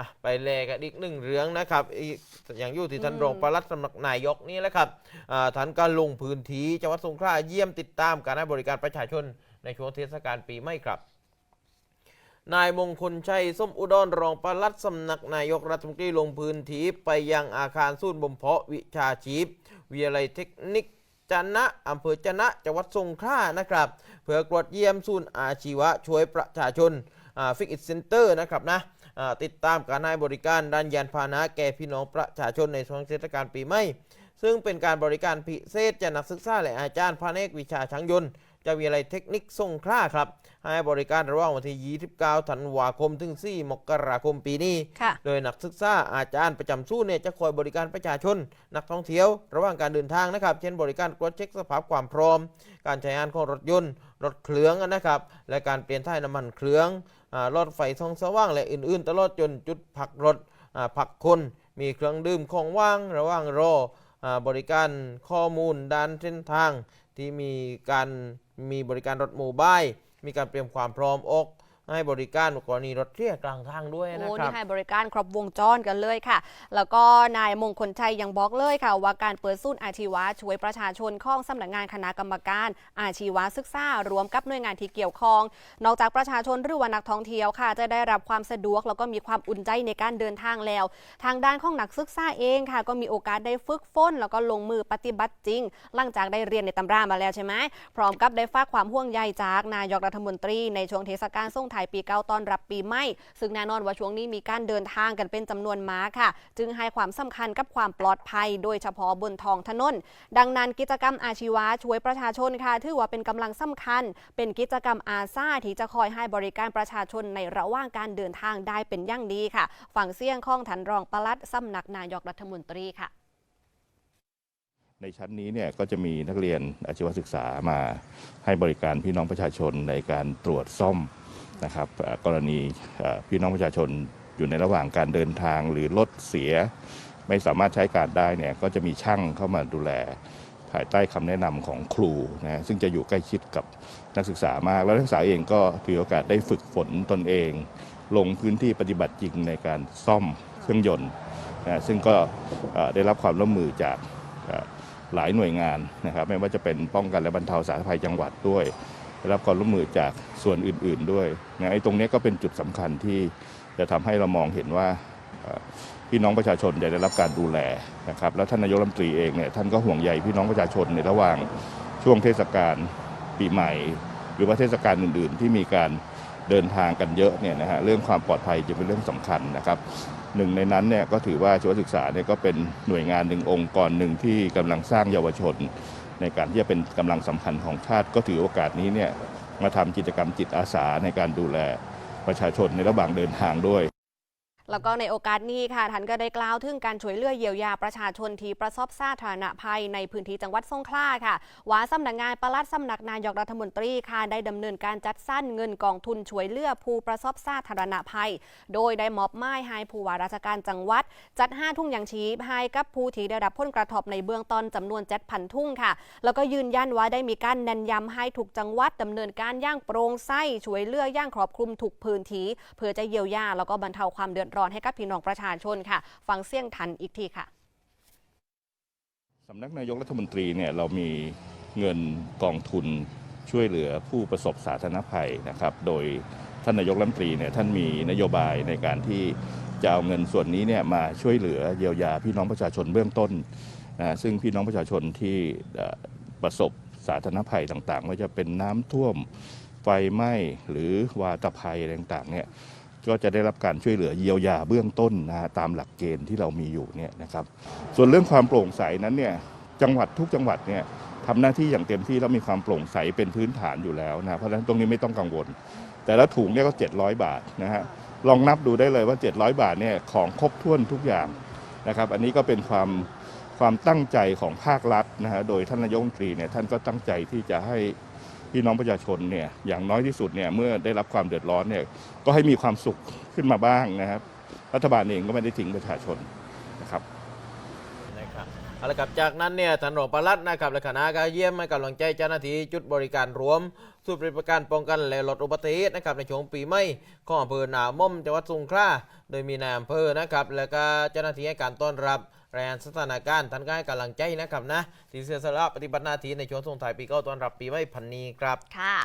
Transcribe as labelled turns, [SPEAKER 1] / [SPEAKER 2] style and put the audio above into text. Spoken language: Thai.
[SPEAKER 1] อะไปแลกันอีกหนึ่งเรื่องนะครับอีกอย่างอยู่ที่ท่านรองปลัดสำนักนายกนี่แหละครับอ่าท่านก็ลงพื้นที่จังหวัดสงขลาเยี่ยมติดตามการให้บริการประชาชนในช่วงเทศกาลปีใหม่ครับ นายมงคลชัยส้มอุดรรองปลัดสำนักนายกรัฐมนตรีลงพื้นที่ไปยังอาคารศูนย์บ่มเพาะวิชาชีพ วิทยาลัยเทคนิคจันนะอำเภอจันนะจังหวัดสงขลานะครับ เพื่อกรวดเยี่ยมศูนย์อาชีวะช่วยประชาชนฟิกอิทเซ็นเตอร์นะครับนะอ่า ติดตามการให้บริการด้านยานพาหนะแก่พี่น้องประชาชนในช่วงเทศกาลปีใหม่ ซึ่งเป็นการบริการพิเศษจากนักศึกษาและอาจารย์ภาคเอกวิชาช่างยนต์จากวิทยาลัยเทคนิคสงขลาครับ ให้บริการระหว่างวันที่ 29 ธันวาคม ถึง 4 มกราคมปีนี้
[SPEAKER 2] ค่ะ
[SPEAKER 1] โดยนักศึกษาอาจารย์ประจำสู้เนี่ยจะคอยบริการประชาชน นักท่องเที่ยว ระหว่างการเดินทางนะครับ เช่นบริการตรวจเช็คสภาพความพร้อม การใช้งานของรถยนต์ รถเครื่องนะครับ และการเปลี่ยนถ่ายน้ำมันเครื่องอา รถไฟท่องสว่างและอื่น ๆ ตลอดจนจุดพักรถผักคนมีเครื่องดื่มของว่างระหว่างรออบริการข้อมูลด้านเส้นทาง ที่มีการมีบริการรถโมบายมีการเตรียมความพร้อมอก ให้บริการกรณีรถเที่ยกลางทางด้วยนะครับ
[SPEAKER 2] นี่ให้บริการครบวงจรกันเลยค่ะ แล้วก็นายมงคลชัยยังบอกเลยค่ะ ว่าการเปิดศูนย์อาชีวะช่วยประชาชนข้องสำนักงานคณะกรรมการ อาชีวะศึกษารวมกับหน่วยงานที่เกี่ยวข้อง นอกจากประชาชนหรือว่านักท่องเที่ยวค่ะ จะได้รับความสะดวก แล้วก็มีความอุ่นใจในการเดินทางแล้ว ทางด้านของนักศึกษาเองค่ะ ก็มีโอกาสได้ฝึกฝนแล้วก็ลงมือปฏิบัติจริง หลังจากได้เรียนในตำรามาแล้วใช่ไหมพร้อมกับได้ฝากความห่วงใยจากนายกรัฐมนตรีในช่วงเทศกาลส่งท้ายปีเก่าต้อนรับปีใหม่ ซึ่งแน่นอนว่าช่วงนี้มีการเดินทางกันเป็นจำนวนมากค่ะ จึงให้ความสำคัญกับความปลอดภัย โดยเฉพาะบนท้องถนน ดังนั้นกิจกรรมอาชีวะช่วยประชาชนค่ะ ถือว่าเป็นกำลังสำคัญ เป็นกิจกรรมอาซาที่จะคอยให้บริการประชาชนในระหว่างการเดินทางได้เป็นอย่างดีค่ะ ฝั่งเสี่ยงข้องถันรองปลัดสำนักนายกรัฐมนตรีค่ะ
[SPEAKER 3] ในชั้นนี้เนี่ยก็จะมีนักเรียนอาชีวศึกษามาให้บริการพี่น้องประชาชนในการตรวจซ่อม นะครับกรณีพี่น้องประชาชนอยู่ในระหว่างการเดินทางหรือรถเสีย ไม่สามารถใช้การได้เนี่ยก็จะมีช่างเข้ามาดูแลภายใต้คำแนะนำของครูนะซึ่งจะอยู่ใกล้ชิดกับนักศึกษามาก แล้วนักศึกษาเองก็ถือโอกาสได้ฝึกฝนตนเอง ลงพื้นที่ปฏิบัติจริงในการซ่อมเครื่องยนต์นะซึ่งก็ได้รับความร่วมมือจากหลายหน่วยงานนะครับ ไม่ว่าจะเป็นป้องกันและบรรเทาสาธารณภัยจังหวัดด้วย ได้รับความร่วมมือจากส่วนอื่น ๆด้วยนะไอ้ตรงนี้ก็เป็นจุดสำคัญที่จะทำให้เรามองเห็นว่าพี่น้องประชาชนจะได้รับการดูแลนะครับแล้วท่านนายกรัฐมนตรีเองเนี่ยท่านก็ห่วงใยพี่น้องประชาชนในระหว่างช่วงเทศกาลปีใหม่ หรือว่าเทศกาลอื่น ๆ ที่มีการเดินทางกันเยอะเนี่ยนะฮะเรื่องความปลอดภัยจะเป็นเรื่องสำคัญนะครับหนึ่งในนั้นเนี่ยก็ถือว่าชีวศึกษาเนี่ยก็เป็นหน่วยงานหนึ่งองค์กรหนึ่งที่กำลังสร้างเยาวชน ในการที่จะเป็นกำลังสำคัญของชาติ ก็ถือโอกาสนี้เนี่ยมาทำกิจกรรมจิตอาสาในการดูแลประชาชนในระหว่างเดินทางด้วย
[SPEAKER 2] แล้วก็ในโอกาสนี้ค่ะท่านก็ได้กล่าวถึงการช่วยเหลือเยียวยาประชาชนที่ประสบสาธารณภัยในพื้นที่จังหวัดสงขลาค่ะว่าสำนักงานปลัดสำนักนายกรัฐมนตรีค่ะได้ดำเนินการจัดสรรเงินกองทุนช่วยเหลือผู้ประสบสาธารณภัย โดยได้มอบหมายให้ผู้ว่าราชการจังหวัด จัดห้าทุ่งยางชีพให้กับผู้ที่ได้รับผลกระทบในเบื้องต้นจำนวน7,000ทุ่งค่ะ แล้วก็ยืนยันว่าได้มีการเน้นย้ำให้ทุกจังหวัดดำเนินการย่างโปร่งใสช่วยเหลือย่างครอบคลุมทุกพื้นที่เพื่อจะเยียวยาแล้วก็บรรเทาความเดือดร้อนให้กับพี่น้องประชาชนค่ะ ฟังเสียงทันอีกทีค่ะ
[SPEAKER 3] สำนักนายกรัฐมนตรีเนี่ยเรามีเงินกองทุนช่วยเหลือผู้ประสบสาธารณภัยนะครับ โดยท่านนายกรัฐมนตรีเนี่ยท่านมีนโยบายในการที่จะเอาเงินส่วนนี้เนี่ยมาช่วยเหลือเยียวยาพี่น้องประชาชนเบื้องต้นนะซึ่งพี่น้องประชาชนที่ประสบสาธารณภัยต่างๆไม่ว่าจะเป็นน้ำท่วมไฟไหม้หรือวาตภัยต่างๆเนี่ย ก็จะได้รับการช่วยเหลือเยียวยาเบื้องต้นนะฮะตามหลักเกณฑ์ที่เรามีอยู่เนี่ยนะครับ ส่วนเรื่องความโปร่งใสนั้นเนี่ยจังหวัดทุกจังหวัดเนี่ยทำหน้าที่อย่างเต็มที่แล้วมีความโปร่งใสเป็นพื้นฐานอยู่แล้วนะเพราะฉะนั้นตรงนี้ไม่ต้องกังวล แต่ละถุงเนี่ยก็ 700 บาทนะฮะลองนับดูได้เลยว่า 700 บาทเนี่ยของครบถ้วนทุกอย่างนะครับ อันนี้ก็เป็นความความตั้งใจของภาครัฐนะฮะโดยท่านนายกรัฐมนตรีเนี่ยท่านก็ตั้งใจที่จะให้ พี่น้องประชาชนเนี่ยอย่างน้อยที่สุดเนี่ยเมื่อได้รับความเดือดร้อนเนี่ยก็ให้มีความสุขขึ้นมาบ้างนะครับ รัฐบาลเองก็ไม่ได้ทิ้งประชาชนนะครับ
[SPEAKER 1] นะครับ เอาละครับจากนั้นเนี่ยท่านรองปลัดนะครับและคณะก็เยี่ยมให้กำลังใจเจ้าหน้าที่จุดบริการรวมสูตรบริการป้องกันและลดอุบัติเหตุนะครับในช่วงปีใหม่ของอำเภอหนาม่อมจังหวัดสงขลาโดยมีนายอำเภอนะครับแล้วก็เจ้าหน้าที่ให้การต้อนรับรายงานสถานการณ์ท่านก็ให้กำลังใจนะครับนะที่เสียสละปฏิบัติหน้าที่ในช่วงส่งท้ายปีเก่าต้อนรับปีใหม่พันนี้ครับ
[SPEAKER 2] ค่ะ